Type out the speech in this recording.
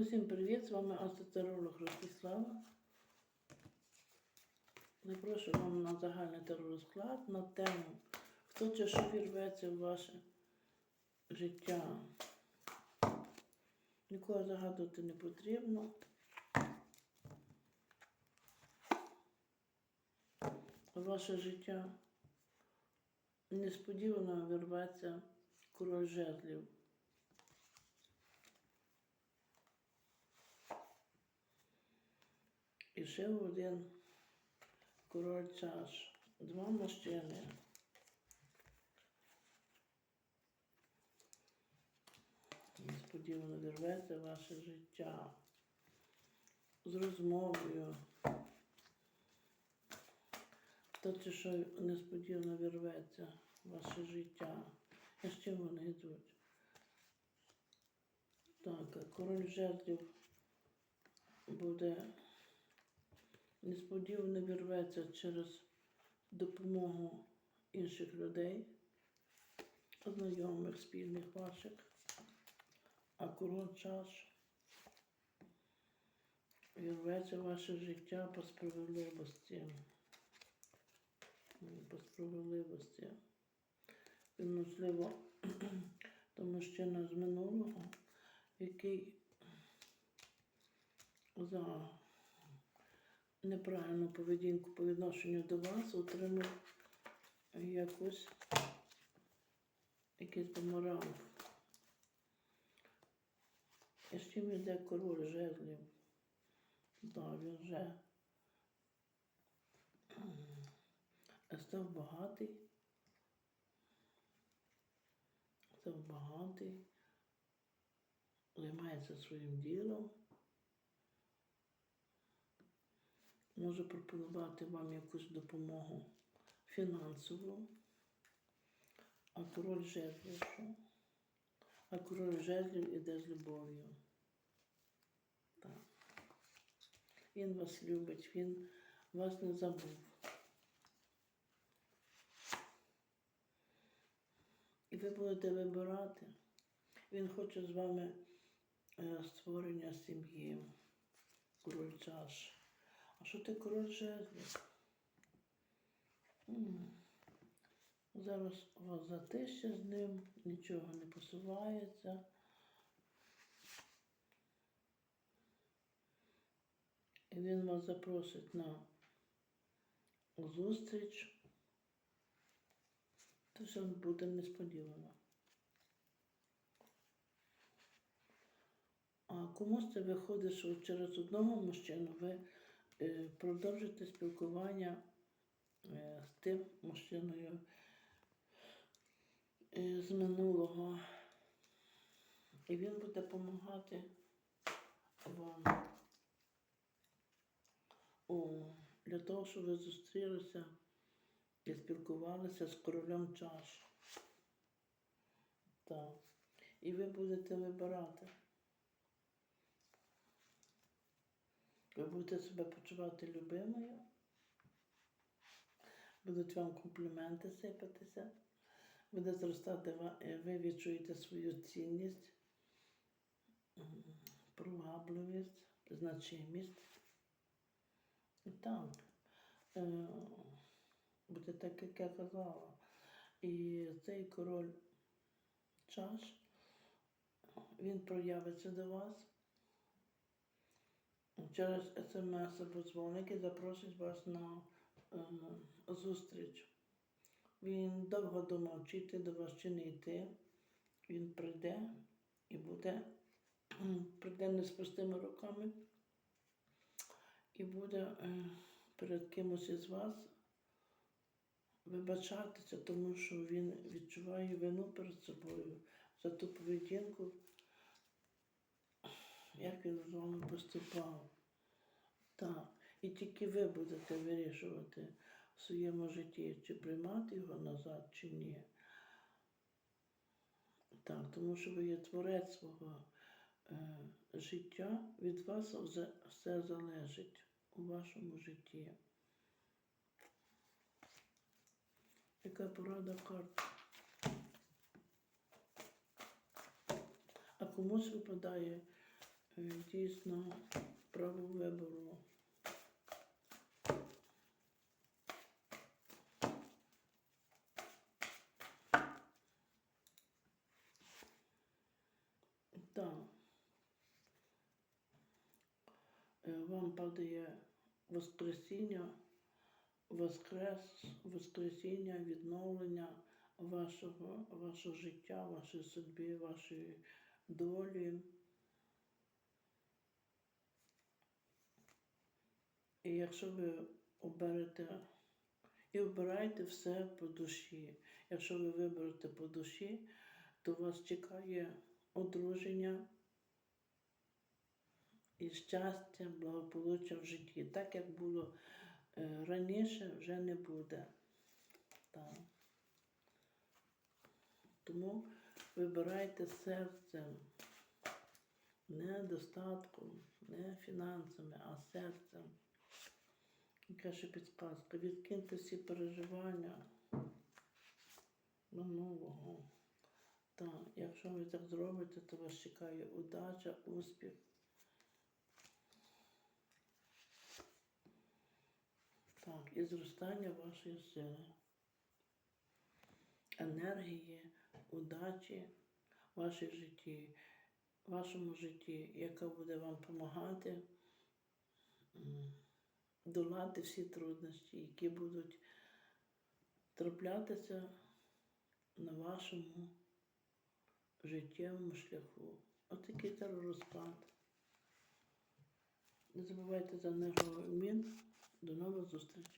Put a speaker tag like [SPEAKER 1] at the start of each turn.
[SPEAKER 1] Усім привіт! З вами асоціолог Ростислава. Запрошую вам на загальний теророзклад на тему Хто що вірветься в ваше життя. Нікого загадувати не потрібно. Ваше життя несподівано вирветься король жезлів. Ще один король чаш. Два мужчини. Несподівано вірветься в ваше життя. З розмовою. Хто чи що несподівано вірветься ваше життя. А з чим вони йдуть? Так, король жезлів буде несподівано вірветься через допомогу інших людей, знайомих, спільних ваших, а король чаш вірветься ваше життя по справедливості. По справедливості. Він, можливо, то мужчина з минулого, який за неправильну поведінку по відношенню до вас отримав якусь якийсь бумеранг. І з чим йде король жезлів? Да, він вже м, став багатий. Став багатий, займається своїм ділом. Може пропонувати вам якусь допомогу фінансову. А король жезлів? А король жезлів іде з любов'ю. Так. Він вас любить, він вас не забув. І ви будете вибирати. Він хоче з вами е, створення сім'ї, король чаш. А що ти король. Зараз у вас затище з ним, нічого не посувається. І він вас запросить на зустріч. То все буде несподівано. А комусь це виходить, через одного мужчину ви е, продовжите спілкування е, з тим мужчиною е, з минулого. І він буде допомагати вам для того, щоб ви зустрілися і спілкувалися з королем чаш. Так. І ви будете вибирати. Ви будете себе почувати любимою, будуть вам компліменти сипатися, буде зростати, е, ви відчуєте свою цінність, м, привабливість, значимість. І так, е, буде так, як я казала. І цей король чаш, він проявиться до вас через смс або дзвоник запросить вас на е, зустріч. Він довго думав, чи йти до вас, чи не йти. Він прийде і буде, прийде не з пустими руками і буде е, перед кимось із вас вибачатися, тому що він відчуває вину перед собою за ту поведінку, як він з вами поступав. Так. І тільки ви будете вирішувати в своєму житті, чи приймати його назад, чи ні. Так, тому що ви є творець свого е, життя, від вас все, все залежить у вашому житті. Яка порада карт? А комусь випадає дійсно право вибору. Так. Е, Вам падає Воскресіння, Воскрес, Воскресіння, відновлення вашого, вашого життя, вашої судьби, вашої долі. І якщо ви оберете і обирайте все по душі. Якщо ви виберете по душі, то вас чекає одруження і щастя, благополуччя в житті. Так як було е, раніше, вже не буде. Так. Тому вибирайте серцем, не достатком, не фінансами, а серцем. Яка ще підсказка? Відкиньте всі переживання минулого. Так, якщо ви так зробите, то вас чекає удача, успіх. Так, і зростання вашої сили, енергії, удачі в вашій житті, вашому житті, яка буде вам допомагати долати всі труднощі, які будуть траплятися на вашому життєвому шляху. Отакий розпад. Не забувайте за нього мін. До нових зустрічей.